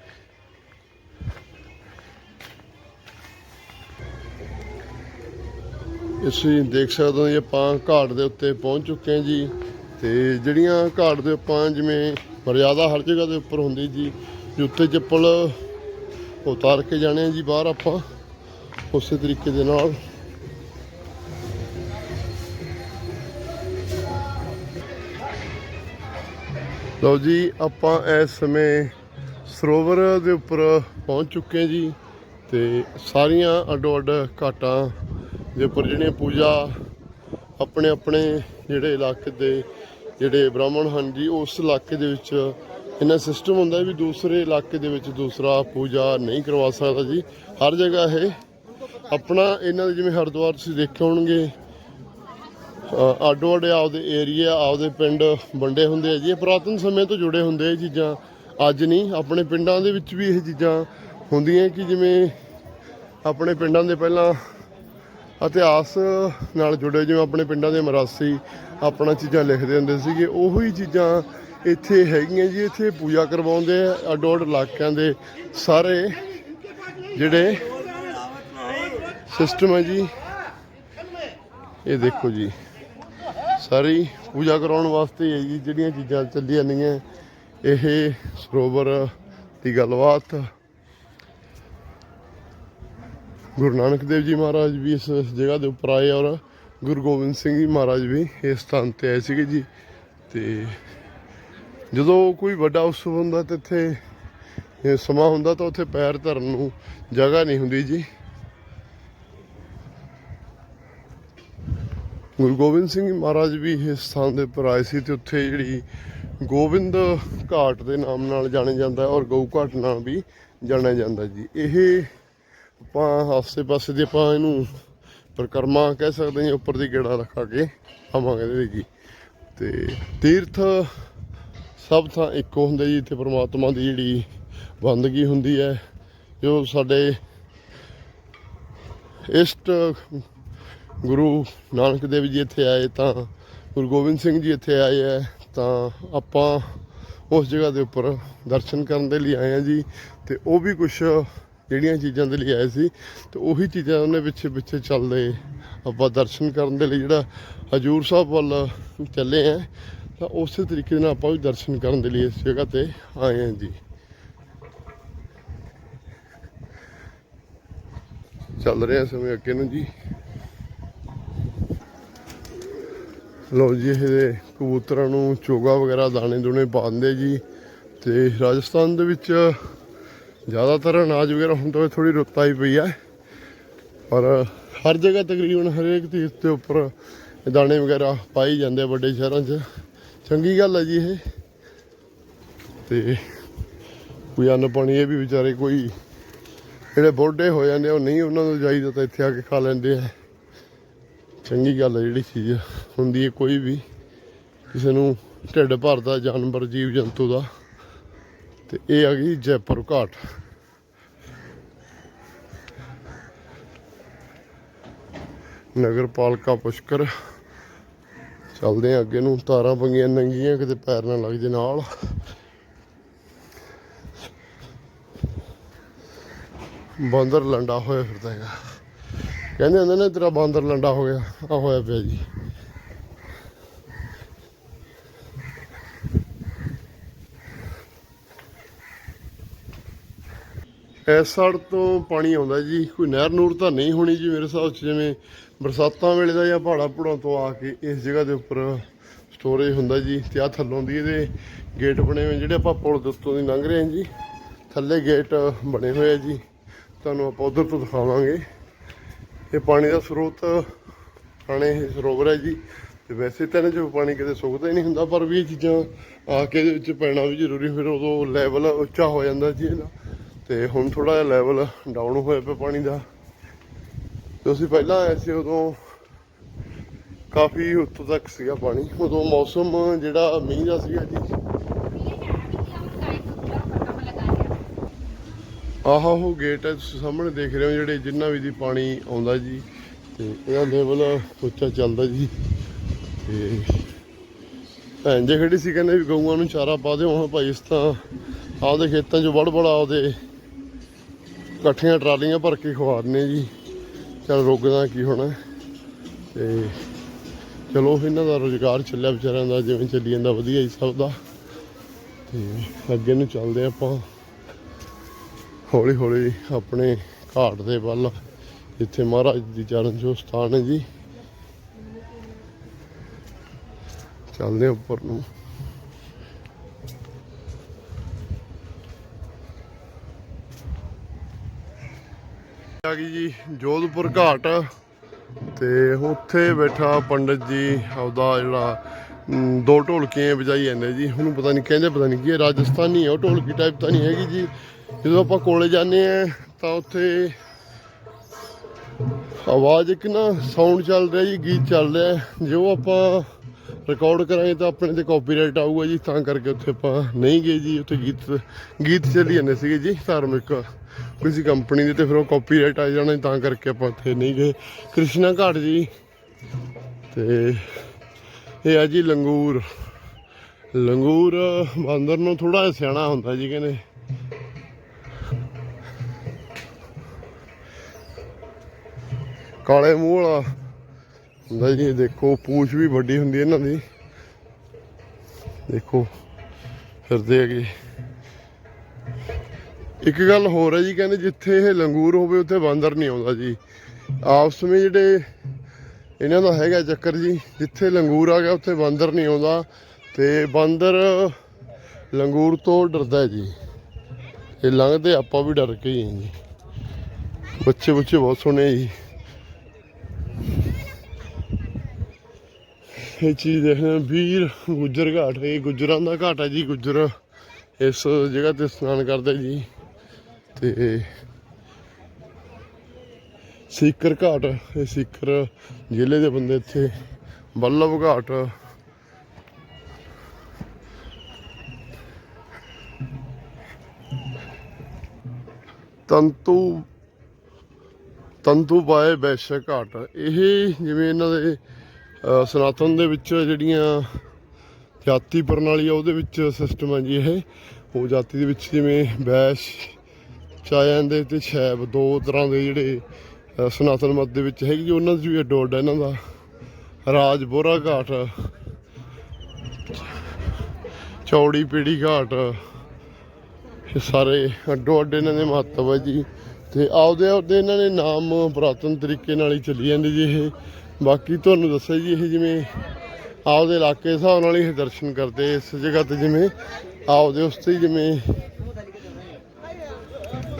ਤੁਸੀਂ ਦੇਖ ਸਕਦੇ ਹੋ ਜੀ, ਆਪਾਂ ਘਾਟ ਦੇ ਉੱਤੇ ਪਹੁੰਚ ਚੁੱਕੇ ਹਾਂ ਜੀ। ਤੇ ਜਿਹੜੀਆਂ ਘਾਟ ਦੇ ਆਪਾਂ ਜਿਵੇਂ ਮਰਿਆਦਾ ਹਰ ਜਗ੍ਹਾ ਦੇ ਉੱਪਰ ਹੁੰਦੀ ਜੀ ਜੁੱਤੇ ਚੱਪਲ ਉਤਾਰ ਕੇ ਜਾਣੇ ਆ ਜੀ ਬਾਹਰ ਆਪਾਂ, ਉਸੇ ਤਰੀਕੇ ਦੇ ਨਾਲ। ਲਓ ਜੀ, ਆਪਾਂ ਇਸ ਸਮੇਂ ਸਰੋਵਰ ਦੇ ਉੱਪਰ ਪਹੁੰਚ ਚੁੱਕੇ ਜੀ। ਤੇ ਸਾਰੀਆਂ ਅੱਡੋ ਅੱਡ ਘਾਟਾਂ ਦੇ ਉੱਪਰ ਜਿਹੜੀਆਂ ਪੂਜਾ ਆਪਣੇ ਆਪਣੇ ਜਿਹੜੇ ਇਲਾਕੇ ਦੇ ਜਿਹੜੇ ਬ੍ਰਾਹਮਣ ਹਨ ਜੀ, ਉਸ ਇਲਾਕੇ ਦੇ ਵਿੱਚ ਇਹਨਾਂ ਸਿਸਟਮ ਹੁੰਦਾ ਵੀ ਦੂਸਰੇ ਇਲਾਕੇ ਦੇ ਵਿੱਚ ਦੂਸਰਾ ਪੂਜਾ ਨਹੀਂ ਕਰਵਾ ਸਕਦਾ ਜੀ। ਹਰ ਜਗ੍ਹਾ ਇਹ ਆਪਣਾ ਇਹਨਾਂ ਦੇ ਜਿਵੇਂ ਹਰਿਦੁਆਰ ਤੁਸੀਂ ਦੇਖੇ ਹੋਣਗੇ ਆਡੋ ਅੱਡੋ ਆਪਦੇ ਏਰੀਆ ਆਪਦੇ ਪਿੰਡ ਵੰਡੇ ਹੁੰਦੇ ਆ ਜੀ। ਇਹ ਪੁਰਾਤਨ ਸਮੇਂ ਤੋਂ ਜੁੜੇ ਹੁੰਦੇ ਆ ਇਹ ਚੀਜ਼ਾਂ। ਅੱਜ ਨਹੀਂ, ਆਪਣੇ ਪਿੰਡਾਂ ਦੇ ਵਿੱਚ ਵੀ ਇਹ ਚੀਜ਼ਾਂ ਹੁੰਦੀਆਂ ਕਿ ਜਿਵੇਂ ਆਪਣੇ ਪਿੰਡਾਂ ਦੇ ਪਹਿਲਾਂ ਇਤਿਹਾਸ ਨਾਲ ਜੁੜੇ ਜਿਵੇਂ ਆਪਣੇ ਪਿੰਡਾਂ ਦੇ ਮਰਾਸੀ ਆਪਣਾ ਚੀਜ਼ਾਂ ਲਿਖਦੇ ਹੁੰਦੇ ਸੀਗੇ, ਉਹੀ ਚੀਜ਼ਾਂ ਇੱਥੇ ਹੈਗੀਆਂ ਜੀ, ਇੱਥੇ ਪੂਜਾ ਕਰਵਾਉਂਦੇ ਆ ਅੱਡੋ ਅੱਡ ਇਲਾਕਿਆਂ ਦੇ ਸਾਰੇ ਜਿਹੜੇ ਸਿਸਟਮ ਹੈ ਜੀ। ਇਹ ਦੇਖੋ ਜੀ, ਸਾਰੀ ਪੂਜਾ ਕਰਾਉਣ ਵਾਸਤੇ ਹੈ ਜੀ ਜਿਹੜੀਆਂ ਚੀਜ਼ਾਂ ਚੱਲੀਆਂ ਜਾਂਦੀਆਂ ਇਹ ਸਰੋਵਰ ਦੀ ਗੱਲਬਾਤ ਗੁਰੂ ਨਾਨਕ ਦੇਵ ਜੀ ਮਹਾਰਾਜ ਵੀ ਇਸ ਜਗ੍ਹਾ ਦੇ ਉੱਪਰ ਆਏ ਔਰ ਗੁਰੂ ਗੋਬਿੰਦ ਸਿੰਘ ਜੀ ਮਹਾਰਾਜ ਵੀ ਇਸ ਸਥਾਨ ਤੇ ਆਏ ਸੀਗੇ ਜੀ। ਤੇ ਜਦੋਂ ਕੋਈ ਵੱਡਾ ਉਤਸਵ ਹੁੰਦਾ ਤੇ ਇੱਥੇ ਸਮਾਂ ਹੁੰਦਾ ਤਾਂ ਉੱਥੇ ਪੈਰ ਧਰਨ ਨੂੰ ਜਗ੍ਹਾ ਨਹੀਂ ਹੁੰਦੀ ਜੀ। ਗੁਰੂ ਗੋਬਿੰਦ ਸਿੰਘ ਮਹਾਰਾਜ ਵੀ ਇਸ ਸਥਾਨ ਦੇ ਉੱਪਰ ਆਏ ਸੀ ਤੇ ਉੱਥੇ ਜਿਹੜੀ ਗੋਬਿੰਦ ਘਾਟ ਦੇ ਨਾਮ ਨਾਲ ਜਾਣਿਆ ਜਾਂਦਾ ਔਰ ਗਊ ਘਾਟ ਨਾਲ ਵੀ ਜਾਣਿਆ ਜਾਂਦਾ ਜੀ। ਇਹ ਆਪਾਂ ਆਸੇ ਪਾਸੇ ਦੀ ਆਪਾਂ ਇਹਨੂੰ ਪਰਿਕਰਮਾ ਕਹਿ ਸਕਦੇ ਹਾਂ, ਉੱਪਰ ਦੀ ਗੇੜਾ ਰੱਖਾ ਕੇ ਆਵਾਂਗੇ ਇਹਦੇ ਜੀ। ਤੇ ਤੀਰਥ ਸਭ ਥਾਂ ਇੱਕੋ ਹੁੰਦੇ ਜੀ, ਇੱਥੇ ਪ੍ਰਮਾਤਮਾ ਦੀ ਜਿਹੜੀ ਬੰਦਗੀ ਹੁੰਦੀ ਹੈ, ਜੋ ਸਾਡੇ ਇਸ਼ਟ ਗੁਰੂ ਨਾਨਕ ਦੇਵ ਜੀ ਇੱਥੇ ਆਏ, ਤਾਂ ਗੁਰੂ ਗੋਬਿੰਦ ਸਿੰਘ ਜੀ ਇੱਥੇ ਆਏ ਹੈ, ਤਾਂ ਆਪਾਂ ਉਸ ਜਗ੍ਹਾ ਦੇ ਉੱਪਰ ਦਰਸ਼ਨ ਕਰਨ ਦੇ ਲਈ ਆਏ ਆ ਜੀ, ਤੇ ਉਹ ਵੀ ਕੁਝ ਜਿਹੜੀਆਂ ਚੀਜ਼ਾਂ ਦੇ ਲਈ ਆਏ ਸੀ ਤੇ ਉਹੀ ਚੀਜ਼ਾਂ ਉਹਨੇ ਪਿੱਛੇ ਪਿੱਛੇ ਚੱਲਦੇ ਆਪਾਂ ਦਰਸ਼ਨ ਕਰਨ ਦੇ ਲਈ ਜਿਹੜਾ ਹਜੂਰ ਸਾਹਿਬ ਵੱਲ ਚੱਲੇ ਆ, ਤਾਂ ਉਸੇ ਤਰੀਕੇ ਨਾਲ ਆਪਾਂ ਵੀ ਦਰਸ਼ਨ ਕਰਨ ਦੇ ਲਈ ਇਸ ਜਗ੍ਹਾ ਤੇ ਆਏ ਆ ਜੀ। ਚੱਲ ਰਿਹਾ ਸਮੇਂ ਅੱਗੇ ਨੂੰ ਜੀ। ਲਓ ਜੀ ਇਹਦੇ ਕਬੂਤਰਾਂ ਨੂੰ ਚੋਗਾ ਵਗੈਰਾ ਦਾਣੇ ਦੂਣੇ ਪਾਉਂਦੇ ਜੀ ਤੇ ਰਾਜਸਥਾਨ ਦੇ ਵਿੱਚ ਜ਼ਿਆਦਾਤਰ ਅਨਾਜ ਵਗੈਰਾ ਹੁੰਦਾ ਹੋਵੇ ਥੋੜੀ ਰੁੱਤਾ ਹੀ ਪਈ ਹੈ ਪਰ ਹਰ ਜਗ੍ਹਾ ਤਕਰੀਬਨ ਹਰੇਕ ਤੀਰਥ ਦੇ ਉੱਪਰ ਦਾਣੇ ਵਗੈਰਾ ਪਾਈ ਜਾਂਦੇ ਵੱਡੇ ਸ਼ਹਿਰਾਂ 'ਚ। ਚੰਗੀ ਗੱਲ ਹੈ ਜੀ ਇਹ। ਤੇ ਕੋਈ ਅੰਨ ਪਾਣੀ ਇਹ ਵੀ ਵਿਚਾਰੇ ਕੋਈ ਜਿਹੜੇ ਬੁੱਢੇ ਹੋ ਜਾਂਦੇ ਉਹ ਨਹੀਂ ਉਹਨਾਂ ਨੂੰ ਜਾਈਦਾ ਤਾਂ ਇੱਥੇ ਆ ਕੇ ਖਾ ਲੈਂਦੇ ਆ। ਚੰਗੀ ਗੱਲ ਹੈ ਜਿਹੜੀ ਚੀਜ਼ ਹੁੰਦੀ ਹੈ ਕੋਈ ਵੀ। ਕਿਸੇ ਨੂੰ ਢਿੱਡ ਭਰਦਾ ਜਾਨਵਰ ਜੀਵ ਜੰਤੂ ਦਾ। ਤੇ ਇਹ ਆ ਗਈ ਜੈਪੁਰ ਘਾਟ। ਨਗਰ ਪਾਲਿਕਾ ਪੁਸ਼ਕਰ। ਚੱਲਦੇ ਆ ਅੱਗੇ ਨੂੰ, ਤਾਰਾਂ ਪੰਗੀਆਂ ਨੰਗੀਆਂ, ਕਿਤੇ ਪੈਰ ਨਾ ਲੱਗ ਜੇ ਨਾਲ। ਬਾਂਦਰ ਲੰਡਾ ਹੋਇਆ ਫਿਰਦਾ ਹੈਗਾ। ਕਹਿੰਦੇ ਹੁੰਦੇ ਨੇ ਤੇਰਾ ਬਾਂਦਰ ਲੰਡਾ ਹੋ ਗਿਆ ਆ ਹੋਇਆ ਪਿਆ ਜੀ। ਇਸ ਸਾਈਡ ਤੋਂ ਪਾਣੀ ਆਉਂਦਾ ਜੀ, ਕੋਈ ਨਹਿਰ ਨੂਰ ਤਾਂ ਨਹੀਂ ਹੋਣੀ ਜੀ ਮੇਰੇ ਹਿਸਾਬ 'ਚ, ਜਿਵੇਂ ਬਰਸਾਤਾਂ ਵੇਲੇ ਦਾ ਜਾਂ ਪਹਾੜਾਂ ਪਹਾੜਾਂ ਤੋਂ ਆ ਕੇ ਇਸ ਜਗ੍ਹਾ ਦੇ ਉੱਪਰ ਸਟੋਰੇਜ ਹੁੰਦਾ ਜੀ, ਤੇ ਆ ਥੱਲੋਂ ਦੀ ਇਹਦੇ ਗੇਟ ਬਣੇ ਹੋਏ ਜਿਹੜੇ ਆਪਾਂ ਪੁਲ ਦੇ ਉੱਤੋਂ ਦੀ ਲੰਘ ਰਹੇ ਹਾਂ ਜੀ, ਥੱਲੇ ਗੇਟ ਬਣੇ ਹੋਏ ਆ ਜੀ, ਤੁਹਾਨੂੰ ਆਪਾਂ ਉਧਰ ਤੋਂ ਦਿਖਾਵਾਂਗੇ। ਇਹ ਪਾਣੀ ਦਾ ਸਰੋਤ ਪੁਰਾਣੇ ਇਹ ਸਰੋਵਰ ਹੈ ਜੀ, ਤੇ ਵੈਸੇ ਤਾਂ ਇਹਨਾਂ 'ਚੋਂ ਪਾਣੀ ਕਿਤੇ ਸੁੱਕਦਾ ਹੀ ਨਹੀਂ ਹੁੰਦਾ, ਪਰ ਵੀ ਇਹ ਚੀਜ਼ਾਂ ਆ ਕੇ ਇਹਦੇ ਵਿੱਚ ਪੈਣਾ ਵੀ ਜ਼ਰੂਰੀ, ਫਿਰ ਉਦੋਂ ਲੈਵਲ ਉੱਚਾ ਹੋ ਜਾਂਦਾ ਜੀ ਇਹਦਾ। ਤੇ ਹੁਣ ਥੋੜਾ ਜਿਹਾ ਲੈਵਲ ਡਾਊਨ ਹੋਇਆ ਪਿਆ ਪਾਣੀ ਦਾ। ਤੇ ਅਸੀਂ ਪਹਿਲਾਂ ਆਏ ਸੀ ਉਦੋਂ ਕਾਫੀ ਉੱਤੋਂ ਤੱਕ ਸੀਗਾ ਪਾਣੀ। ਉਦੋਂ ਮੌਸਮ ਜਿਹੜਾ ਮੀਂਹ ਦਾ ਸੀਗਾ ਜੀ। ਆਹ, ਉਹ ਗੇਟ ਹੈ ਤੁਸੀਂ ਸਾਹਮਣੇ ਦੇਖ ਰਹੇ ਹੋ, ਜਿਹੜੇ ਜਿੰਨਾ ਵੀ ਦੀ ਪਾਣੀ ਆਉਂਦਾ ਜੀ। ਤੇ ਇਹਦਾ ਲੈਵਲ ਉੱਚਾ ਚੱਲਦਾ ਜੀ। ਤੇ ਭੈਣ ਜੇ ਖੜੀ ਸੀ, ਕਹਿੰਦੇ ਵੀ ਗਊਆਂ ਨੂੰ ਚਾਰਾ ਪਾ ਦਿਓ। ਹਾਂ ਭਾਈ ਇਸ ਤਾਂ ਆਪਦੇ ਖੇਤਾਂ 'ਚ ਵੜ ਬੜਾ ਉਹਦੇ ਇਕੱਠੀਆਂ ਟਰਾਲੀਆਂ ਭਰ ਕੇ ਖਵਾ ਦਿੰਦੇ ਜੀ। ਚਲ ਰੋਗਦਾ ਕੀ ਹੋਣਾ। ਤੇ ਚਲੋ ਇਹਨਾਂ ਦਾ ਰੋਜ਼ਗਾਰ ਚੱਲਿਆ ਵਿਚਾਰਿਆਂ ਦਾ, ਜਿਵੇਂ ਚੱਲੀ ਜਾਂਦਾ ਵਧੀਆ ਹੀ ਸਭ ਦਾ। ਤੇ ਅੱਗੇ ਨੂੰ ਚੱਲਦੇ ਆਪਾਂ। ਹੌਲੀ ਹੌਲੀ ਆਪਣੇ ਘਾਟ ਦੇ ਵੱਲ, ਜਿੱਥੇ ਮਹਾਰਾਜ ਦੀ ਚਰਨ ਜੋ ਸਥਾਨ ਹੈ ਜੀ। ਚੱਲਦੇ ਹਾਂ ਉੱਪਰ ਨੂੰ। ਆ ਗਈ ਜੀ, ਜੋਧਪੁਰ ਘਾਟ ਤੇ ਉੱਥੇ ਬੈਠਾ ਪੰਡਤ ਜੀ ਆਪਦਾ ਜਿਹੜਾ ਦੋ ਢੋਲਕੀਆਂ ਵਜਾਈ ਜਾਂਦੇ ਜੀ। ਉਹਨੂੰ ਪਤਾ ਨਹੀਂ ਕਹਿੰਦੇ, ਪਤਾ ਨਹੀਂ ਕੀ ਰਾਜਸਥਾਨੀ ਹੈ, ਉਹ ਢੋਲਕੀ ਟਾਈਪ ਤਾਂ ਨਹੀਂ ਹੈਗੀ ਜੀ। ਜਦੋਂ ਆਪਾਂ ਕੋਲੇ ਜਾਂਦੇ ਆ ਤਾਂ ਉੱਥੇ ਆਵਾਜ਼ ਇੱਕ ਨਾ ਸਾਊਂਡ ਚੱਲ ਰਿਹਾ ਜੀ, ਗੀਤ ਚੱਲ ਰਿਹਾ। ਜੇ ਉਹ ਆਪਾਂ ਰਿਕਾਰਡ ਕਰਾਂਗੇ ਤਾਂ ਆਪਣੇ ਤੇ ਕਾਪੀਰਾਈਟ ਆਊਗਾ ਜੀ, ਤਾਂ ਕਰਕੇ ਉੱਥੇ ਆਪਾਂ ਨਹੀਂ ਗਏ ਜੀ, ਉੱਥੇ ਗੀਤ ਗੀਤ ਚੱਲੀ ਜਾਂਦੇ ਸੀਗੇ ਜੀ, ਧਾਰਮਿਕ ਕਿਸੇ ਕੰਪਨੀ ਦੇ ਤੇ ਫਿਰ ਉਹ ਕਾਪੀਰਾਈਟ ਆ ਜਾਣਾ ਤਾਂ ਕਰਕੇ ਆਪਾਂ ਉੱਥੇ ਨਹੀਂ ਗਏ। ਕ੍ਰਿਸ਼ਨਾ ਘਾਟ ਜੀ, ਤੇ ਇਹ ਆ ਜੀ ਲੰਗੂਰ। ਲੰਗੂਰ ਬਾਂਦਰ ਨੂੰ ਥੋੜਾ ਜਿਹਾ ਸਿਆਣਾ ਹੁੰਦਾ ਜੀ ਕਹਿੰਦੇ। ਕਾਲੇ ਮੂੰਹ ਵਾਲਾ ਹੁੰਦਾ ਜੀ, ਦੇਖੋ, ਪੂਛ ਵੀ ਵੱਡੀ ਹੁੰਦੀ ਇਹਨਾਂ ਦੀ। ਦੇਖੋ, ਫਿਰਦੇ ਹੈਗੇ ਇੱਕ ਗੱਲ ਹੋਰ ਹੈ ਜੀ, ਕਹਿੰਦੇ ਜਿੱਥੇ ਇਹ ਲੰਗੂਰ ਹੋਵੇ, ਉੱਥੇ ਬਾਂਦਰ ਨਹੀਂ ਆਉਂਦਾ ਜੀ। ਆਪਸ ਵਿੱਚ ਜਿਹੜੇ ਇਹਨਾਂ ਦਾ ਹੈਗਾ ਚੱਕਰ ਜੀ, ਜਿੱਥੇ ਲੰਗੂਰ ਆ ਗਿਆ, ਉੱਥੇ ਬਾਂਦਰ ਨਹੀਂ ਆਉਂਦਾ। ਤੇ ਬਾਂਦਰ ਲੰਗੂਰ ਤੋਂ ਡਰਦਾ ਜੀ। ਇਹ ਲੰਘਦੇ, ਆਪਾਂ ਵੀ ਡਰ ਕੇ ਹੀ ਜੀ। ਬੱਚੇ ਬੱਚੇ ਬਹੁਤ ਸੋਹਣੇ ਜੀ। ਇਹ ਚੀਜ਼ ਦੇਖਦੇ ਵੀਰ ਗੁੱਜਰ ਘਾਟ ਇਹ ਗੁੱਜਰਾਂ ਦਾ ਘਾਟ ਹੈ ਜੀ, ਗੁੱਜਰ ਇਸ ਜਗ੍ਹਾ ਤੇ ਇਸ਼ਨਾਨ ਕਰਦੇ ਜੀ। ਤੇ ਸੀਕਰ ਘਾਟ ਇਹ ਸੀਕਰ ਜ਼ਿਲ੍ਹੇ ਦੇ ਬੰਦੇ ਇੱਥੇ, ਬੱਲਭ ਘਾਟ। ਤੰਤੂ ਤੰਤੂ ਬਾਏ ਵੈਸ਼ਯ ਘਾਟ। ਇਹ ਜਿਵੇਂ ਇਹਨਾਂ ਦੇ ਸਨਾਤਨ ਦੇ ਵਿੱਚ ਜਿਹੜੀਆਂ ਜਾਤੀ ਪ੍ਰਣਾਲੀ ਆ ਉਹਦੇ ਵਿੱਚ ਸਿਸਟਮ ਹੈ ਜੀ ਇਹ। ਉਹ ਜਾਤੀ ਦੇ ਵਿੱਚ ਜਿਵੇਂ ਬੈਸ ਚਾਇਆਂ ਦੇ ਤੇ ਸ਼ੈਬ ਦੋ ਤਰ੍ਹਾਂ ਦੇ ਜਿਹੜੇ ਸਨਾਤਨ ਮਤ ਦੇ ਵਿੱਚ ਹੈਗੀ ਜੀ, ਉਹਨਾਂ ਦੀ ਵੀ ਅੱਡੋ ਅੱਡ ਹੈ ਇਹਨਾਂ ਦਾ। ਰਾਜ ਬੋਰਾ ਘਾਟ ਚੌੜੀ ਪੀੜੀ ਘਾਟ ਇਹ ਸਾਰੇ ਅੱਡੋ ਅੱਡ ਇਹਨਾਂ ਦੇ ਮਹੱਤਵ ਹੈ ਜੀ। ਤੇ ਆਪਦੇ ਆਪਦੇ ਇਹਨਾਂ ਦੇ ਨਾਮ ਪੁਰਾਤਨ ਤਰੀਕੇ ਨਾਲ ਹੀ ਚੱਲੀ ਜਾਂਦੇ ਜੀ ਇਹ। ਬਾਕੀ ਤੁਹਾਨੂੰ ਦੱਸਿਆ ਜੀ, ਇਹ ਜਿਵੇਂ ਆਪਦੇ ਇਲਾਕੇ ਦੇ ਹਿਸਾਬ ਨਾਲ ਹੀ ਇਹ ਦਰਸ਼ਨ ਕਰਦੇ, ਇਸ ਜਗ੍ਹਾ ਤੇ ਜਿਵੇਂ ਆਪਦੇ ਉਸ ਤੇ ਜਿਵੇਂ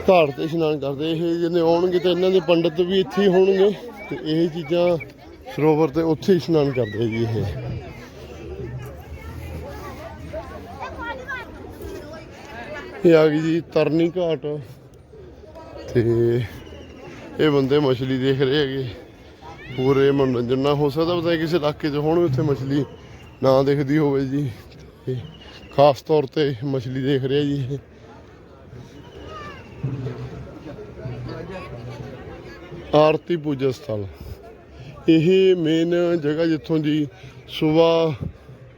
ਘਾਟ ਤੇ ਇਸ਼ਨਾਨ ਕਰਦੇ, ਇਹ ਜਿਹਨੇ ਆਉਣਗੇ ਤੇ ਇਹਨਾਂ ਦੇ ਪੰਡਤ ਵੀ ਇੱਥੇ ਹੀ ਹੋਣਗੇ, ਤੇ ਇਹ ਚੀਜ਼ਾਂ ਸਰੋਵਰ ਤੇ ਉੱਥੇ ਹੀ ਇਸ਼ਨਾਨ ਕਰਦੇ ਜੀ ਇਹ। ਇਹ ਆ ਗਈ ਜੀ ਤਰਨੀ ਘਾਟ, ਤੇ ਇਹ ਬੰਦੇ ਮਛਲੀ ਦੇਖ ਰਹੇ ਹੈਗੇ। ਪੂਰੇ ਮਨੋਰੰਜਨ ਨਾ ਹੋ ਸਕਦਾ ਪਤਾ ਕਿਸੇ ਇਲਾਕੇ 'ਚ ਹੋਣ ਉੱਥੇ ਮਛਲੀ ਨਾ ਦਿਖਦੀ ਹੋਵੇ ਜੀ। ਇਹ ਖਾਸ ਤੌਰ ਤੇ ਮਛਲੀ ਦੇਖ ਰਿਹਾ ਜੀ ਇਹ। ਆਰਤੀ ਪੂਜਾ ਸਥਲ। ਇਹ ਮੇਨ ਜਗ੍ਹਾ ਜਿੱਥੋਂ ਦੀ ਸਵੇਰ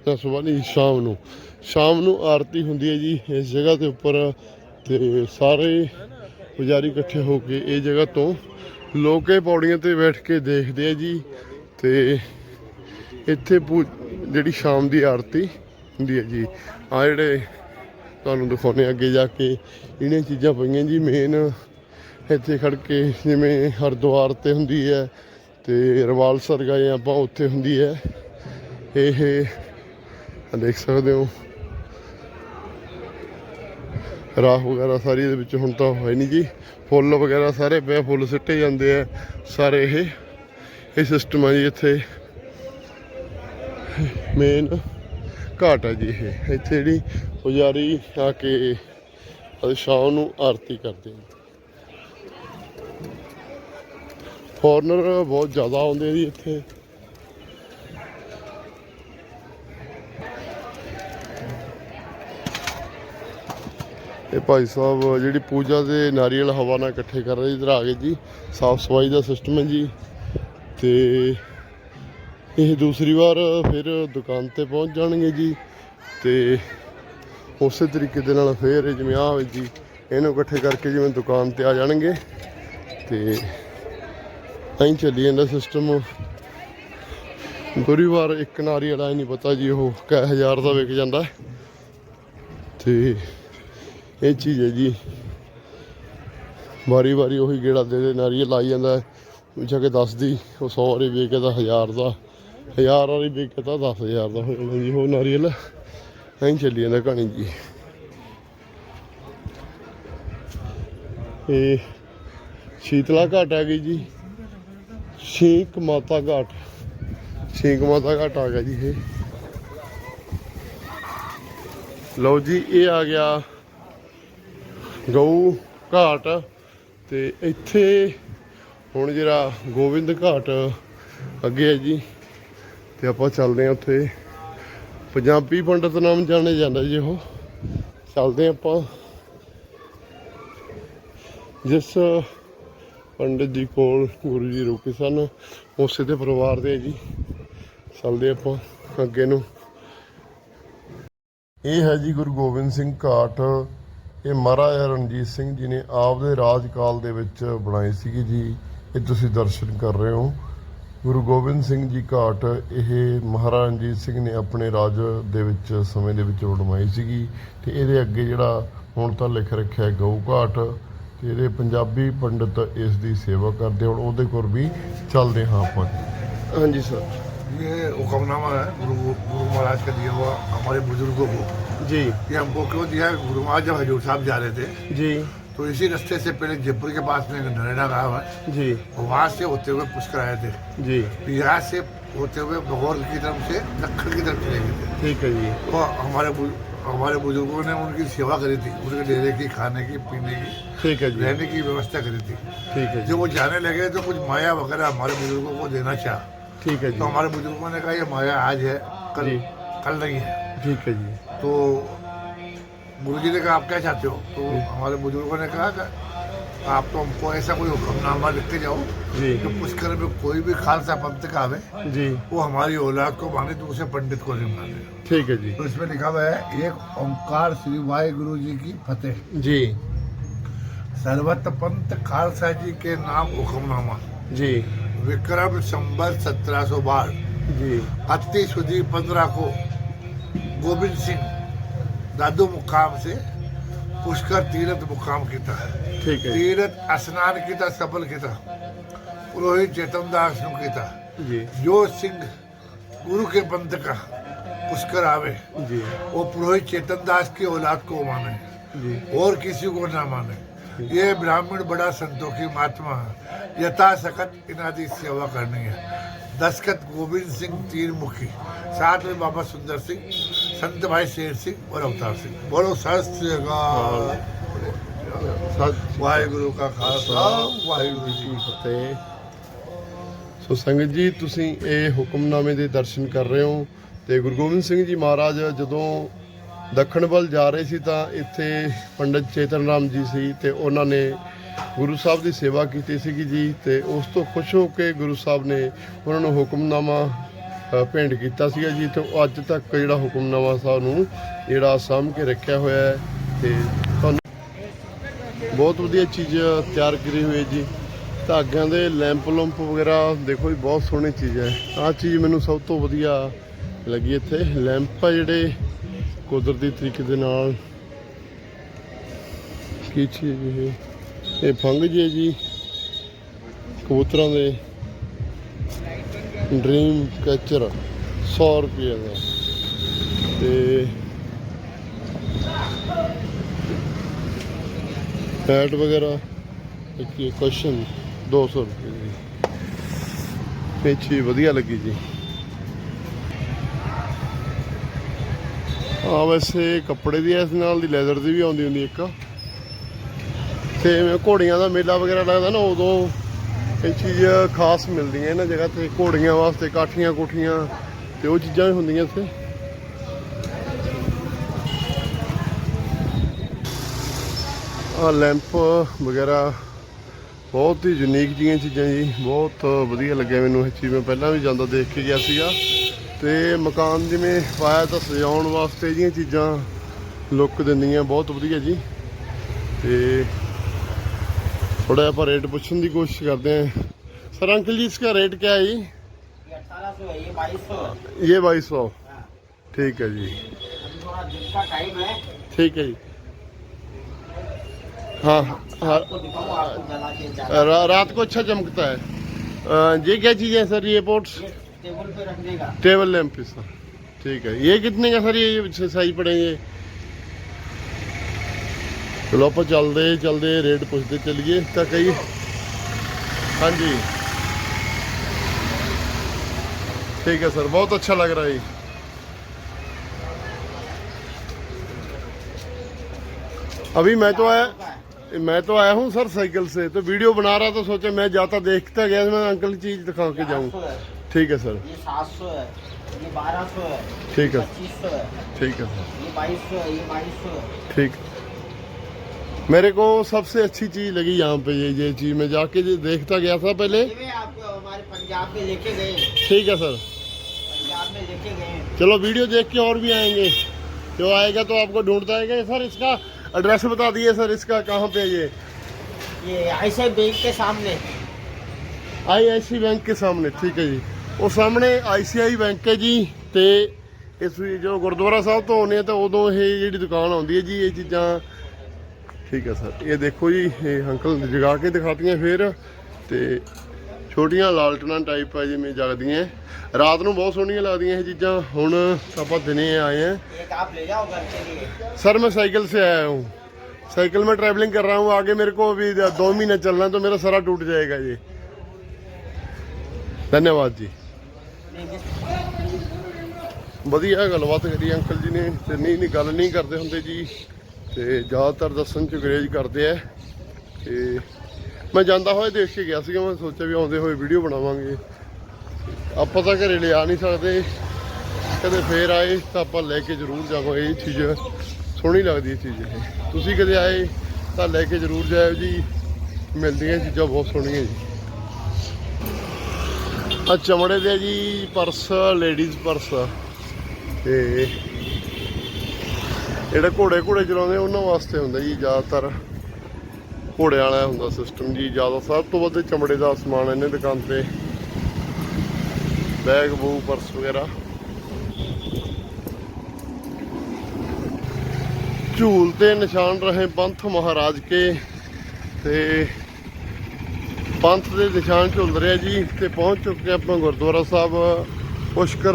ਜਾਂ ਸਵੇਰ ਨਹੀਂ, ਸ਼ਾਮ ਨੂੰ। ਸ਼ਾਮ ਨੂੰ ਆਰਤੀ ਹੁੰਦੀ ਹੈ ਜੀ ਇਸ ਜਗ੍ਹਾ ਦੇ ਉੱਪਰ। ਤੇ ਸਾਰੇ ਪੁਜਾਰੀ ਇਕੱਠੇ ਹੋ ਕੇ ਇਹ ਜਗ੍ਹਾ ਤੋਂ ਲੋਕੇ ਪੌੜੀਆਂ ਤੇ ਬੈਠ ਕੇ ਦੇਖਦੇ ਆ ਜੀ ਤੇ ਇੱਥੇ ਪੂ- ਜਿਹੜੀ ਸ਼ਾਮ ਦੀ ਆਰਤੀ ਹੁੰਦੀ ਹੈ ਜੀ ਆ ਜਿਹੜੇ ਤੁਹਾਨੂੰ ਦਿਖਾਉਣੇ ਅੱਗੇ ਜਾ ਕੇ ਇਹਨੇ ਚੀਜ਼ਾਂ ਪਈਆਂ ਜੀ ਮੇਨ ਇੱਥੇ ਖੜ ਕੇ ਜਿਵੇਂ ਹਰਿਦੁਆਰ ਤੇ ਹੁੰਦੀ ਹੈ ਤੇ ਰਵਾਲਸਰ ਗਏ ਆਪਾਂ ਉੱਥੇ ਹੁੰਦੀ ਹੈ ਇਹ ਦੇਖ ਸਕਦੇ ਹੋ। ਰਾਹ ਵਗੈਰਾ ਸਾਰੀ ਇਹਦੇ ਵਿੱਚ ਹੁਣ ਤਾਂ ਹੋਏ ਨਹੀਂ ਜੀ। ਫੁੱਲ ਵਗੈਰਾ ਸਾਰੇ ਪਏ ਫੁੱਲ ਸਿੱਟੇ ਜਾਂਦੇ ਆ। ਸਾਰੇ ਇਹ ਇਹ ਸਿਸਟਮ ਹੈ ਜੀ ਇੱਥੇ। ਮੇਨ ਘਾਟ ਹੈ ਜੀ ਇਹ। ਇੱਥੇ ਜਿਹੜੀ ਪੁਜਾਰੀ ਆ ਕੇ ਸ਼ਾਮ ਨੂੰ ਆਰਤੀ ਕਰਦੇ ਨੇ ਫੋਰਨਰ ਬਹੁਤ ਜ਼ਿਆਦਾ ਆਉਂਦੇ ਆ ਜੀ ਇੱਥੇ। ਇਹ ਭਾਈ ਸਾਹਿਬ, ਜਿਹੜੀ ਪੂਜਾ ਦੇ ਨਾਰੀਅਲ ਹਵਾ ਨਾਲ ਇਕੱਠੇ ਕਰ ਰਹੇ ਇਧਰ ਆ ਗਏ ਜੀ। ਸਾਫ਼ ਸਫ਼ਾਈ ਦਾ ਸਿਸਟਮ ਹੈ ਜੀ। ਤੇ ਇਹ ਦੂਸਰੀ ਵਾਰ ਫਿਰ ਦੁਕਾਨ ਤੇ ਪਹੁੰਚ ਜਾਣਗੇ ਜੀ। ਤੇ ਉਸੇ ਤਰੀਕੇ ਦੇ ਨਾਲ ਫਿਰ ਜਿਵੇਂ ਆ ਹੋਈ ਜੀ, ਇਹਨੂੰ ਇਕੱਠੇ ਕਰਕੇ ਜਿਵੇਂ ਦੁਕਾਨ ਤੇ ਆ ਜਾਣਗੇ। ਤੇ ਐਂ ਚੱਲੀ ਜਾਂਦਾ ਸਿਸਟਮ ਗੁਰੀਵਾਰ ਇੱਕ ਨਾਰੀਅਲ ਆ ਨਹੀਂ ਪਤਾ ਜੀ, ਉਹ ਕੈ ਹਜ਼ਾਰ ਦਾ ਵਿਕ ਜਾਂਦਾ। ਹੈ। ਤੇ ਇਹ ਚੀਜ਼ ਹੈ ਜੀ। ਵਾਰੀ ਵਾਰੀ ਉਹੀ ਗੇੜਾ ਦੇ ਦੇ, ਨਾਰੀਅਲ ਲਾਈ ਜਾਂਦਾ ਹੈ। ਜਾ ਕੇ ਦੱਸਦੀ ਉਹ 100 ਵਾਰੀ ਵੇਚ ਕੇ 1000 ਦਾ 1000 ਵਾਰੀ ਵੇਚ ਕੇ ਤਾਂ 10000 ਦਾ ਹੋ ਜਾਂਦਾ ਜੀ, ਉਹ ਨਾਰੀਅਲ। ਐਂ ਚੱਲੀ ਜਾਂਦਾ ਕਹਾਣੀ ਜੀ। ਇਹ ਸ਼ੀਤਲਾ ਘਾਟ ਆ ਗਈ ਜੀ। ਸ਼ੀਕ ਮਾਤਾ ਘਾਟ। ਸ਼ੀਕ ਮਾਤਾ ਘਾਟ ਆ ਗਿਆ ਜੀ ਇਹ। ਲਓ ਜੀ, ਇਹ ਆ ਗਿਆ ਗਊ ਘਾਟ ਤੇ ਇੱਥੇ ਹੁਣ ਜਿਹੜਾ ਗੋਬਿੰਦ ਘਾਟ ਅੱਗੇ ਹੈ ਜੀ, ਤੇ ਆਪਾਂ ਚੱਲਦੇ ਹਾਂ ਉੱਥੇ। ਪੰਜਾਬੀ ਪੰਡਤ ਨਾਮ ਜਾਣੇ ਜਾਂਦਾ ਜੀ ਉਹ। ਚੱਲਦੇ ਹਾਂ ਆਪਾਂ। ਜਿਸ ਪੰਡਤ ਜੀ ਕੋਲ ਗੁਰੂ ਜੀ ਰੁਕੇ ਸਨ, ਉਸੇ ਦੇ ਪਰਿਵਾਰ ਦੇ ਜੀ। ਚੱਲਦੇ ਆਪਾਂ ਅੱਗੇ ਨੂੰ। ਇਹ ਹੈ ਜੀ ਗੁਰੂ ਗੋਬਿੰਦ ਸਿੰਘ ਘਾਟ। ਇਹ ਮਹਾਰਾਜਾ ਰਣਜੀਤ ਸਿੰਘ ਜੀ ਨੇ ਆਪ ਦੇ ਰਾਜਕਾਲ ਦੇ ਵਿੱਚ ਬਣਾਈ ਸੀਗੀ ਜੀ ਇਹ ਤੁਸੀਂ ਦਰਸ਼ਨ ਕਰ ਰਹੇ ਹੋ ਗੁਰੂ ਗੋਬਿੰਦ ਸਿੰਘ ਜੀ ਘਾਟ ਇਹ ਮਹਾਰਾਜਾ ਰਣਜੀਤ ਸਿੰਘ ਨੇ ਆਪਣੇ ਰਾਜ ਦੇ ਵਿੱਚ ਸਮੇਂ ਦੇ ਵਿੱਚ ਬਣਵਾਈ ਸੀਗੀ ਤੇ ਇਹਦੇ ਅੱਗੇ ਜਿਹੜਾ ਹੁਣ ਤਾਂ ਲਿਖ ਰੱਖਿਆ ਹੈ ਗਊ ਘਾਟ ਤੇ ਇਹਦੇ ਪੰਜਾਬੀ ਪੰਡਤ ਇਸ ਦੀ ਸੇਵਾ ਕਰਦੇ ਹੁਣ ਉਹਦੇ ਕੋਲ ਵੀ ਚੱਲਦੇ ਹਾਂ ਆਪਾਂ ਹਾਂਜੀ ਸਰ ये हुक्मनामा है गुरु गुरु महाराज का दिया हुआ हमारे बुजुर्गों को जी। ये हमको क्यों दिया? गुरुमा जब हजूर साहब जा रहे थे जी। तो इसी रास्ते से पहले जयपुर के पास में नरेडा गाँव है। जी। वहाँ से होते हुए पुष्कर आए थे। जी। यहाँ से होते हुए भगौर की तरफ़ से दक्षिण की तरफ़ चले गए थे। ठीक है जी। तो हमारे हमारे बुज़ुर्गों ने उनकी सेवा करी थी। उनके डेरे की खाने की पीने की ठीक है रहने की व्यवस्था करी थी। ठीक है जब वो जाने लगे तो कुछ माया वगैरह हमारे बुज़ुर्गों को देना चाह। ठीक है तो हमारे बुज़ुर्गों ने कहा ये माया आज है कल कल नहीं है। ठीक है जी। तो गुरु जी ने कहा आप क्या चाहते हो? तो हमारे बुज़ुर्गों ने कहा कि आप तो हमको ऐसा कोई हुक्मनामा लिख के जाओ जी। कि पुष्कर में कोई भी खालसा पंथ का आवे वो हमारी औलाद को माने तो उसे पंडित को नहीं माने। ठीक है जी। तो इसमें लिखा हुआ है एक ओंकार श्री वाहे गुरु जी की फतेह। जी। सर्वत पंथ खालसा जी के नाम हुक्मनामा। जी। विक्रम संबर सत्रह सौ बारह जी। अति सुधी पंद्रह को। गोविंद सिंह दादू मुकाम से पुष्कर तीर्थ मुकाम किया ठीक है तीर्थ स्नान किया सफल किया पुरोहित चेतन दास नु किया जी जो सिंह गुरु के पंथ का पुष्कर आवे जी वो पुरोहित चेतन दास की औलाद को माने जी और किसी को ना माने ये ब्राह्मण बड़ा संतों की महात्मा है यथा सकत इनादि सेवा करनी है दस्खत गोविंद सिंह तीर मुखी साथ में बाबा सुंदर सिंह ਸੰਤ ਭਾਈ ਸੇਠ ਸਿੰਘ ਔਰ ਅਵਤਾਰ ਸਿੰਘ ਬੋਲੋ ਸਤਿ ਸ੍ਰੀ ਅਕਾਲ ਵਾਹਿਗੁਰੂ ਕਾ ਖਾਲਸਾ ਵਾਹਿਗੁਰੂ ਜੀ ਫਤਿਹ ਸੋ ਸੰਗਤ ਜੀ ਤੁਸੀਂ ਇਹ ਹੁਕਮਨਾਮੇ ਦੇ ਦਰਸ਼ਨ ਕਰ ਰਹੇ ਹੋ ਤੇ ਗੁਰੂ ਗੋਬਿੰਦ ਸਿੰਘ ਜੀ ਮਹਾਰਾਜ ਜਦੋਂ ਦੱਖਣ ਵੱਲ ਜਾ ਰਹੇ ਸੀ ਤਾਂ ਇੱਥੇ ਪੰਡਤ ਚੇਤਨ ਰਾਮ ਜੀ ਸੀ ਤੇ ਉਹਨਾਂ ਨੇ ਗੁਰੂ ਸਾਹਿਬ ਦੀ ਸੇਵਾ ਕੀਤੀ ਸੀਗੀ ਜੀ ਤੇ ਉਸ ਤੋਂ ਖੁਸ਼ ਹੋ ਕੇ ਗੁਰੂ ਸਾਹਿਬ ਨੇ ਉਹਨਾਂ ਨੂੰ ਹੁਕਮਨਾਮਾ ਭੇਂਟ ਕੀਤਾ ਸੀਗਾ ਜੀ ਤੇ ਉਹ ਅੱਜ ਤੱਕ ਜਿਹੜਾ ਹੁਕਮਨਾਮਾ ਸਾਹਿਬ ਨੂੰ ਜਿਹੜਾ ਸਾਂਭ ਕੇ ਰੱਖਿਆ ਹੋਇਆ ਹੈ ਤੇ ਤੁਹਾਨੂੰ ਬਹੁਤ ਵਧੀਆ ਚੀਜ਼ ਤਿਆਰ ਕਰੀ ਹੋਈ ਹੈ ਜੀ। ਧਾਗਿਆਂ ਦੇ ਲੈਂਪ ਲੰਪ ਵਗੈਰਾ ਦੇਖੋ ਜੀ, ਬਹੁਤ ਸੋਹਣੀ ਚੀਜ਼ ਹੈ। ਆਹ ਚੀਜ਼ ਮੈਨੂੰ ਸਭ ਤੋਂ ਵਧੀਆ ਲੱਗੀ ਇੱਥੇ। ਲੈਂਪ ਆ ਜਿਹੜੇ ਕੁਦਰਤੀ ਤਰੀਕੇ ਦੇ ਨਾਲ। ਕੀ ਚੀਜ਼ ਇਹ? ਇਹ ਫੰਗ ਜੀ ਹੈ ਜੀ। ਕਬੂਤਰਾਂ ਦੇ। ਡ੍ਰੀਮ ਕੈਚਰ 100 ਰੁਪਏ ਦਾ। ਤੇ ਪੈਡ ਵਗੈਰਾ, ਇੱਕ ਕੁਐਸਚਨ 200 ਰੁਪਏ ਦੀ। ਇਹ ਚੀਜ਼ ਵਧੀਆ ਲੱਗੀ ਜੀ। ਆ ਵੈਸੇ ਕੱਪੜੇ ਦੀ ਇਸ ਨਾਲ ਦੀ ਲੈਦਰ ਦੀ ਵੀ ਆਉਂਦੀ ਹੁੰਦੀ ਇੱਕ। ਤੇ ਜਿਵੇਂ ਘੋੜੀਆਂ ਦਾ ਮੇਲਾ ਵਗੈਰਾ ਲੱਗਦਾ ਨਾ, ਉਦੋਂ ਇਹ ਚੀਜ਼ ਖਾਸ ਮਿਲਦੀਆਂ ਇਹਨਾਂ ਜਗ੍ਹਾ ਤੇ, ਘੋੜੀਆਂ ਵਾਸਤੇ, ਕਾਠੀਆਂ ਕੋਠੀਆਂ ਤੇ ਉਹ ਚੀਜ਼ਾਂ ਵੀ ਹੁੰਦੀਆਂ ਇੱਥੇ। ਆ ਲੈਂਪ ਵਗੈਰਾ ਬਹੁਤ ਹੀ ਯੂਨੀਕ ਜੀਆਂ ਚੀਜ਼ਾਂ ਜੀ, ਬਹੁਤ ਵਧੀਆ ਲੱਗਿਆ ਮੈਨੂੰ ਇਹ ਚੀਜ਼। ਮੈਂ ਪਹਿਲਾਂ ਵੀ ਜਾਂਦਾ ਦੇਖ ਕੇ ਗਿਆ ਸੀਗਾ ਤੇ ਮਕਾਨ ਜਿਵੇਂ ਪਾਇਆ ਤਾਂ ਸਜਾਉਣ ਵਾਸਤੇ ਜੀਆਂ ਚੀਜ਼ਾਂ ਲੁੱਕ ਦਿੰਦੀਆਂ, ਬਹੁਤ ਵਧੀਆ ਜੀ। ਤੇ थोड़ा आप रेट पूछने की कोशिश करते हैं सर अंकल जी इसका रेट क्या है जी ये बाईस सौ ठीक है जी ठीक है जी हाँ रा, रात को अच्छा चमकता है ये क्या चीज़ है सर ये पोर्ट्स टेबल पे रखने का टेबल लैम्प सर ठीक है ये कितने का सर ये साइज पड़ेंगे ਚਲੋ ਆਪਾਂ ਚੱਲਦੇ ਚੱਲਦੇ ਰੇਟ ਪੁੱਛਦੇ ਚੱਲੀਏ ਤਾਂ ਕਈ ਹਾਂਜੀ ठीक है सर बहुत अच्छा लग रहा है ये। अभी मैं तो आया मैं तो आया हूँ सर साइकिल से तो वीडियो बना रहा था सोचा मैं जाता देखता गया मैं अंकल की चीज दिखा के आठ जाऊँ सौ है ठीक है सर ये सात सौ है ये बारह सौ है ठीक है पच्चीस सौ है ठीक है सर ये बाईस सौ है ये बाईस सौ है ठीक मेरे को सबसे अच्छी चीज लगी यहाँ पे ये ये चीज मैं जाके जो देखता गया था पहले ये मैं आपको हमारे पंजाब में लेके गए ठीक है सर पंजाब में लेके गए चलो वीडियो देख के और भी आएंगे जो आएगा तो आपको ढूंढता आएगा सर इसका एड्रेस बता दिए सर इसका कहाँ पे है ये ये ऐसे बैंक के सामने ਆਈਆਈਸੀ ਬੈਂਕ ਦੇ ਸਾਹਮਣੇ ਠੀਕ ਹੈ ਜੀ ਉਹ ਸਾਹਮਣੇ ਆਈਸੀਆਈ ਬੈਂਕ ਹੈ ਜੀ ਤੇ ਇਸ ਵੀ ਜੋ ਗੁਰਦੁਆਰਾ ਸਾਹਿਬ ਤੋਂ ਆਉਂਦੇ ਆ ਤਾਂ ਉਦੋਂ ਇਹ ਜਿਹੜੀ ਦੁਕਾਨ ਆਉਂਦੀ ਹੈ ਜੀ ਇਹ ਚੀਜ਼ਾਂ ਠੀਕ ਹੈ ਸਰ ਇਹ ਦੇਖੋ ਜੀ ਇਹ ਅੰਕਲ ਨੇ ਜਗਾ ਕੇ ਦਿਖਾਤੀਆਂ ਫੇਰ ਤੇ ਛੋਟੀਆਂ ਲਾਲਟਨਾਂ ਟਾਈਪ ਆ ਜਿਵੇਂ ਜਗਦੀਆਂ ਰਾਤ ਨੂੰ ਬਹੁਤ ਸੋਹਣੀਆਂ ਲੱਗਦੀਆਂ ਇਹ ਚੀਜ਼ਾਂ ਹੁਣ ਆਪਾਂ ਦਿਨੇ ਆਏ ਆ एक आप ले जाओ घर के लिए सर मैं साइकिल से आया हूँ साइकिल में ट्रैवलिंग कर रहा हूँ आगे मेरे को अभी दो महीने चलना है तो मेरा सारा टूट जाएगा ये धन्यवाद जी ਵਧੀਆ ਗੱਲਬਾਤ ਕਰੀ ਅੰਕਲ ਜੀ ਨੇ ਤੇ ਨਹੀਂ ਨਹੀਂ ਗੱਲ ਨਹੀਂ ਕਰਦੇ ਹੁੰਦੇ ਜੀ ਤੇ ਜ਼ਿਆਦਾਤਰ ਦੱਸਣ ਚ ਗਰੇਜ ਕਰਦੇ ਆ ਤੇ ਮੈਂ ਜਾਂਦਾ ਹੋਇਆ ਦੇਖ ਕੇ ਗਿਆ ਸੀਗਾ, ਮੈਂ ਸੋਚਿਆ ਵੀ ਆਉਂਦੇ ਹੋਏ ਵੀਡੀਓ ਬਣਾਵਾਂਗੇ। ਆਪਾਂ ਤਾਂ ਘਰੇ ਲਿਆ ਨਹੀਂ ਸਕਦੇ। ਕਦੇ ਫੇਰ ਆਏ ਤਾਂ ਆਪਾਂ ਲੈ ਕੇ ਜ਼ਰੂਰ ਜਾਵਾਂਗੇ। ਇਹ ਚੀਜ਼ ਸੋਹਣੀ ਲੱਗਦੀ ਇਹ ਚੀਜ਼। ਤੁਸੀਂ ਕਦੇ ਆਏ ਤਾਂ ਲੈ ਕੇ ਜ਼ਰੂਰ ਜਾਇਓ ਜੀ। ਮਿਲਦੀਆਂ ਚੀਜ਼ਾਂ ਬਹੁਤ ਸੋਹਣੀਆਂ ਜੀ। ਆ ਚਮੜੇ ਦੇ ਜੀ, ਪਰਸ ਲੇਡੀਜ਼ ਪਰਸ। ਤੇ ਜਿਹੜੇ ਘੋੜੇ ਘੋੜੇ ਚਲਾਉਂਦੇ ਉਹਨਾਂ ਵਾਸਤੇ ਹੁੰਦਾ ਜੀ ਜ਼ਿਆਦਾਤਰ ਘੋੜੇ ਵਾਲਾ ਹੁੰਦਾ ਸਿਸਟਮ ਜੀ। ਜ਼ਿਆਦਾ ਸਭ ਤੋਂ ਵੱਧ ਚਮੜੇ ਦਾ ਸਮਾਨ ਇਹਨੇ ਦੁਕਾਨ ਤੇ। ਬੈਗ, ਬੂ, ਪਰਸ ਵਗੈਰਾ। ਝੂਲ ਤੇ ਨਿਸ਼ਾਨ ਰਹੇ ਪੰਥ ਮਹਾਰਾਜ ਕੇ। ਤੇ ਪੰਥ ਦੇ ਨਿਸ਼ਾਨ ਝੁੱਲ ਰਿਹਾ ਜੀ। ਤੇ ਪਹੁੰਚ ਚੁੱਕੇ ਆਪਾਂ ਗੁਰਦੁਆਰਾ ਸਾਹਿਬ, ਪੁਸ਼ਕਰ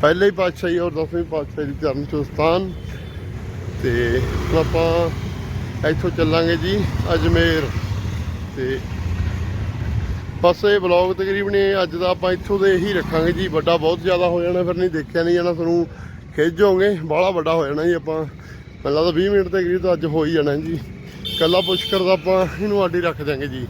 ਪਹਿਲੇ ਹੀ ਪਾਤਸ਼ਾਹੀ ਔਰ ਦਸਵੇਂ ਪਾਤਸ਼ਾਹੀ ਦੀ ਚਰਨ ਚੋਂ ਸਥਾਨ ਤੇ ਆਪਾਂ ਇੱਥੋਂ ਚੱਲਾਂਗੇ ਜੀ, ਅਜਮੇਰ। ਤੇ ਬਸ ਇਹ ਬਲੌਗ ਤਕਰੀਬਨ ਇਹ, ਅੱਜ ਦਾ ਆਪਾਂ ਇੱਥੋਂ ਦੇ ਇਹੀ ਰੱਖਾਂਗੇ ਜੀ। ਵੱਡਾ ਬਹੁਤ ਜ਼ਿਆਦਾ ਹੋ ਜਾਣਾ, ਫਿਰ ਨਹੀਂ ਦੇਖਿਆ ਨਹੀਂ ਜਾਣਾ, ਤੁਹਾਨੂੰ ਖਿੱਚੋਗੇ ਬਾਹਲਾ ਵੱਡਾ ਹੋ ਜਾਣਾ ਜੀ ਆਪਾਂ। ਮੈਨੂੰ ਲੱਗਦਾ 20 ਮਿੰਟ ਦੇ ਕਰੀਬ ਤਾਂ ਅੱਜ ਹੋ ਹੀ ਜਾਣਾ ਜੀ। ਕੱਲਾ ਪੁਸ਼ਕਰ ਦਾ ਆਪਾਂ ਇਹਨੂੰ ਆਡੀ ਰੱਖ ਦਿਆਂਗੇ ਜੀ।